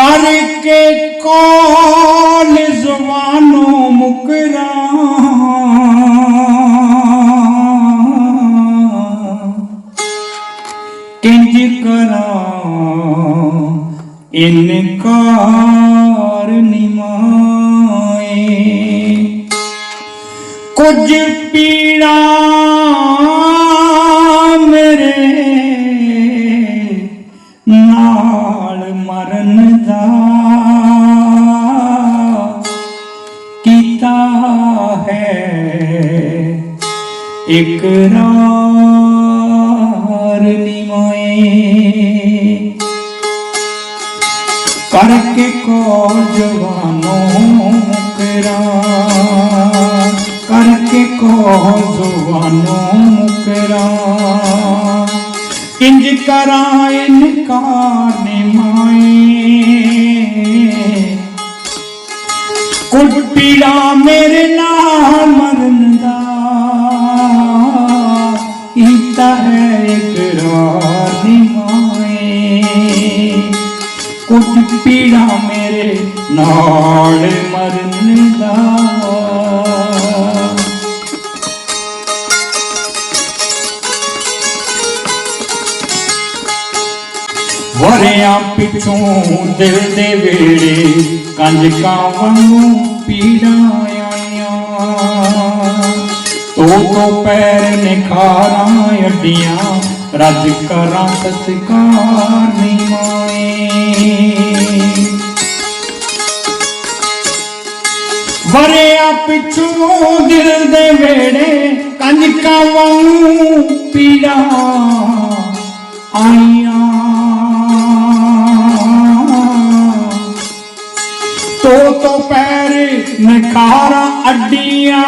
ਕਰਕੇ ਕੋਲ ਜ਼ੁਬਾਨੋਂ ਮੁਕਰਾਂ। ਕਿੰਜ ਕਰਾਂ ਇਨਕਾਰ ਨਿਮਾਏ ਕੁਝ ਪੀੜਾ ਮੇਰੇ ਮਰਨ ਕੀਤਾ ਹੈ। ਇਕਰਾਰ ਨਿਮਾਏ ਕਰਕੇ ਕੋ ਜਵਾਨੋਂ ਮੁਕਰਾ। ਕਰਕੇ ਕੋ ਜਵਾਨੋਂ ਮੁਕਰਾ। ਇੰਜ ਕਰਾਂ ਇਨਕਾਰ ਕੁਝ ਪੀੜਾ ਮੇਰੇ ਨਾਲ ਮਰਨ ਦਾ ਕੀਤਾ ਹੈ ਇਕਰਾਰ ਨਿਮਾਏ ਕੁਝ ਪੀੜਾ ਮੇਰੇ ਨਾਲ ਮਰਨ ਵਰਿਆਂ ਪਿੱਛੋਂ ਦਿਲ ਦੇ ਵੇੜੇ ਕੰਜਕਾਂ ਵਾਂਗੂ ਪੀੜਾਂ ਆਈਆਂ। ਤੋ ਤੋ ਪੈਰ ਨਿਖਾਰਾਂ ਅੱਡੀਆਂ, ਰੱਜ ਕਰਾਂ ਸਤਕਾਰ ਨਿਮਾਏ ਵਰਿਆ ਪਿੱਛੋਂ ਦਿਲ ਦੇ ਵੇੜੇ ਕੰਜਕਾਂ ਵਾਂਗੂ ਪੀੜਾ ਆਈਆਂ। ਪੈਰ ਅੱਡੀਆਂ।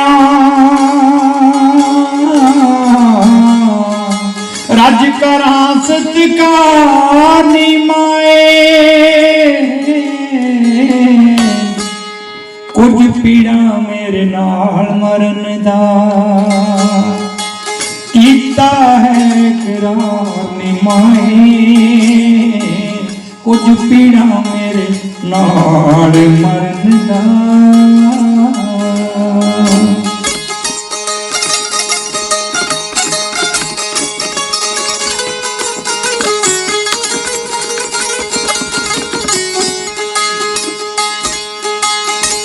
ਰੱਜ ਕਰਾਂ ਸਤਕਾਰ ਨਿਮਾਏ ਕੁਝ ਪੀੜਾ ਮੇਰੇ ਨਾਲ ਮਰਨ ਦਾ ਕੀਤਾ ਹੈ ਕਰਾਰ ਨਿਮਾਏ ਕੁਝ ਪੀੜਾ ਮੇਰੇ ਨਾਲ ਮਰਨ ਦਾ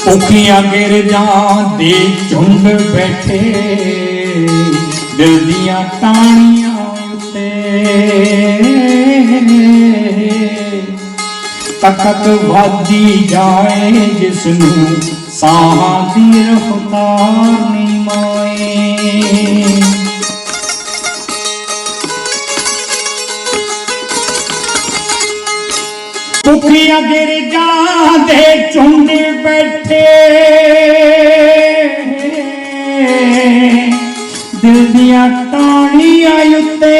ਉਖੀਆਂ ਗਿਰਜਾਂ ਦੇ ਝੁੰਡ ਬੈਠੇ, ਦਿਲ ਦੀਆਂ ਟਾਣੀਆਂ ਉੱਤੇ। ਤਖਤ ਵਾਦੀ ਜਾਏ ਜਿਸ ਨੂੰ ਸਾਹਾਂ ਦੀ ਰਫਤਾਰ ਬੈਠੇ ਦਿਲ ਦੀਆਂ ਟਾਣੀਆਂ ਉੱਤੇ।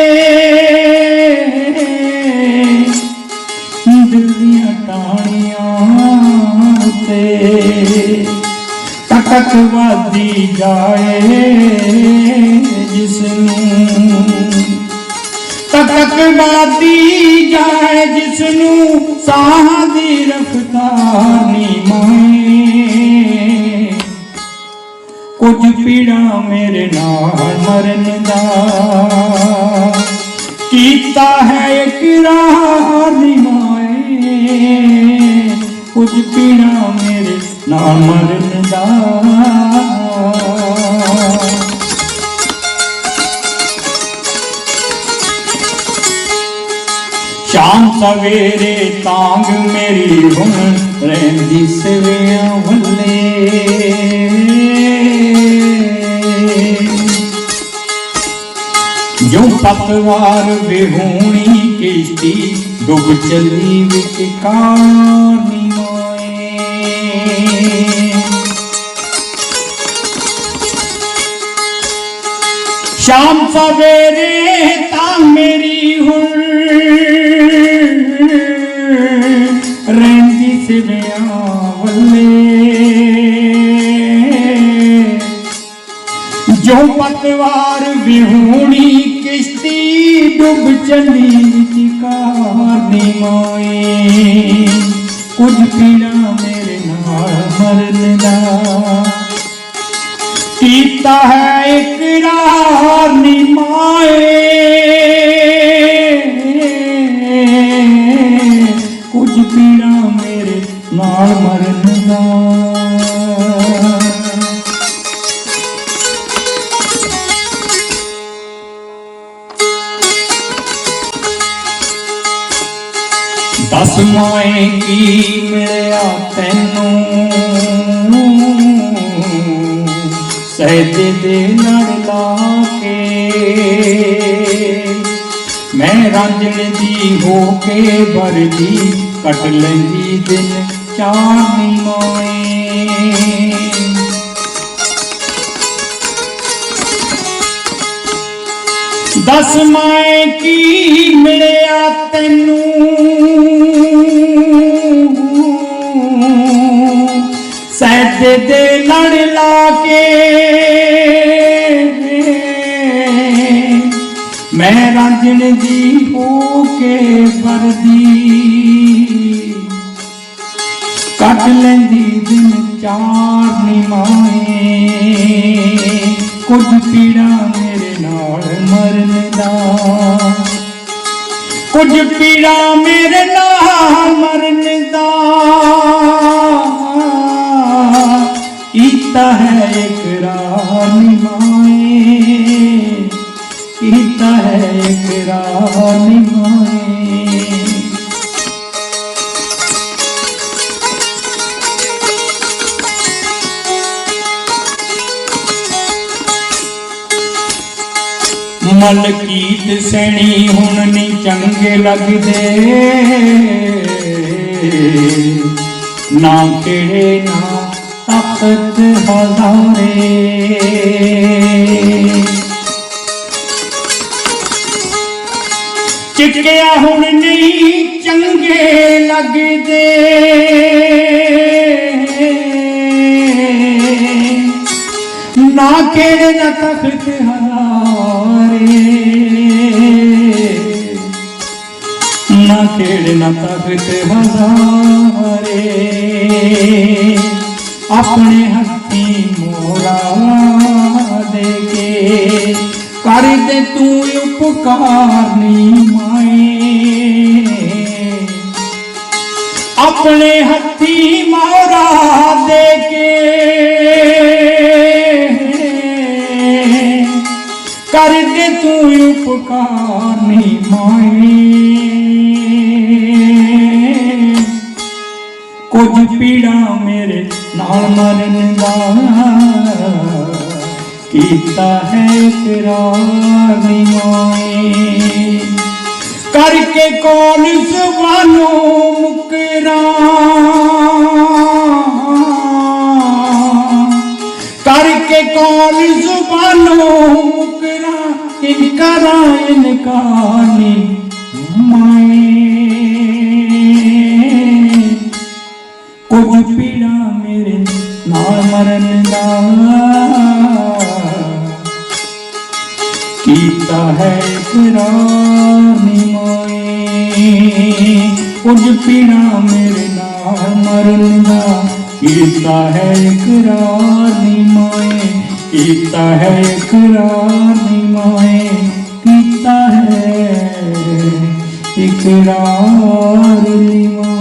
ਦਿਲ ਦੀਆਂ ਟਾਣੀਆਂ ਉੱਤੇ। ਤੱਕ ਵਾਦੀ ਜਾਏ ਜਿਸ ਨੂੰ ਤੱਕ ਬਾਦੀ ਜਾਏ ਜਿਸ ਨੂੰ ਸਾਹ ਦੀ ਰਫਤਾਰ ਨੀ ਮਾਏ ਕੁਝ ਪੀੜਾ ਮੇਰੇ ਨਾਲ ਮਰਨ ਦਾ। ਕੀਤਾ ਹੈ ਇਕਰਾਰ ਨੀ ਮਾਏ, ਕੁਝ ਪੀੜਾ ਮੇਰੇ ਨਾਲ ਮਰਨ ਦਾ। ਸ਼ਾਮ ਸਵੇਰੇ ਤਾਂਗ ਮੇਰੀ ਹੁਣ ਰਹਿੰਦੀ ਸਵੇਆਂ ਵੱਲੇ ਜੋ ਪਤਵਾਰ ਵਿਹੂਣੀ ਕਿਸ਼ਤੀ, ਡੁੱਬ ਚਲੀ ਵਿੱਚ ਕਾਰਨੀ ਮਾਏ। ਸ਼ਾਮ ਸਵੇਰੇ ਤਾਂ ਮੇਰੀ ਹੁਣ ਰਹਿੰਦੀ ਸਿਵਿਆਂ ਵੱਲੇ ਜੋ ਪਤਵਾਰ ਵਿਹੂਣੀ ਕਿਸ਼ਤੀ ਡੁੱਬ ਚਲੀ ਵਿਚਕਾਰ ਨੀ ਮਾਏ। ਕੁਝ ਪੀੜਾ ਮੇਰੇ ਨਾਲ ਮਰਨ ਕੀਤਾ ਹੈ ਇਕਰਾਰ ਨੀ ਮਾਏ। ਕੁਝ ਪੀੜਾ ਮੇਰੇ ਨਾਲ ਮਰਨ ਦਾ ਦਸ ਮਾਏ ਕੀ ਮਿਲਿਆ ਤੈਨੂੰ। ਸਹਿਜੇ ਦੇ ਲੜ ਲਾ ਕੇ ਮੈਂ ਰਾਂਝਣ ਦੀ ਹੋ ਕੇ ਵਰਦੀ, ਕੱਟ ਲੈਂਦੀ ਦਿਨ ਚਾਨੀ ਮਾਏ। ਦਸ ਮਾਏ ਕੀ ਮੈਂ ਰਾਂਝਣ ਦੀ ਹੋ ਕੇ ਵਰਦੀ ਕੱਟ ਲੈਂਦੀ ਦਿਨ ਚਾਰ ਨਿਮਾਏ ਕੁਝ ਪੀੜਾ ਮੇਰੇ ਨਾਲ ਮਰਨ ਦਾ ਕੁਝ ਪੀੜਾ ਮੇਰੇ ਨਾਲ ਮਰਨ ਦਾ ਕੀਤਾ ਹੈ ਇਕਰਾਰ ਨਿਮਾਏ ਕੀਤਾ ਹੈ ਇਕਰਾਰ ਨਿਮਾਏ ਮਲਕੀਤ ਸੈਣੀ ਹੁਣ ਨਹੀਂ ਚੰਗੇ ਲੱਗਦੇ। ਨਾ ਕਿਹੜੇ ਨਾ ਤਖਤ ਹਜ਼ਾਰੇ। ਹੁਣ ਨਹੀਂ ਚੰਗੇ ਲੱਗਦੇ। ਨਾ ਕਿਹੜੇ ਨਾ ਤਖਤ ਹਜ਼ਾਰੇ ਨਾ ਕਿਹੜੇ ਨਾ ਤਖਤ ਹਜ਼ਾਰੇ ਆਪਣੇ ਹੱਥੀ ਮੋਰਾ ਦੇ ਕੇ। ਕਰ ਤੂੰ ਉਪਕਾਰ ਨੀ ਮਾਏ। ਆਪਣੇ ਹੱਥੀ ਮੋਰਾ ਦੇ ਕੇ। ਕਰ ਦੇ ਤੂੰ ਉਪਕਾਰ ਨੀ ਮਾਈ ਕੁਝ ਪੀੜਾ ਮੇਰੇ ਨਾਲ ਮਰਨ ਦਾ ਕੀਤਾ ਹੈ ਤੇਰਾ ਨਹੀਂ ਮਾਈ ਕਰਕੇ ਕੌਣ ਜ਼ੁਬਾਨੋਂ ਮੁਕਰਾਂ ਕਰਕੇ ਕੌਣ ਜ਼ੁਬਾਨੋਂ ਮੁਕਰਾਂ ਇਨਕਾਰਾਂ ਇਨਕਾਨੀ ਮਾਏ ਕੁਝ ਪੀੜਾ ਮੇਰੇ ਨਾਲ ਮਰਨ ਦਾ ਕੀਤਾ ਹੈ ਇਕਰਾਰ ਨਿਮਾਏ ਕੁਝ ਪੀੜਾ ਮੇਰੇ ਨਾਲ ਮਰਨ ਦਾ। ਕੀਤਾ ਹੈ ਇਕਰਾਰ ਨਿਮਾਏ ਕੀਤਾ ਹੈ ਇਕਰਾਰ ਨਿਮਾਏ ਕੀਤਾ ਹੈ ਇਕਰਾਰ ਨਿਮਾਏ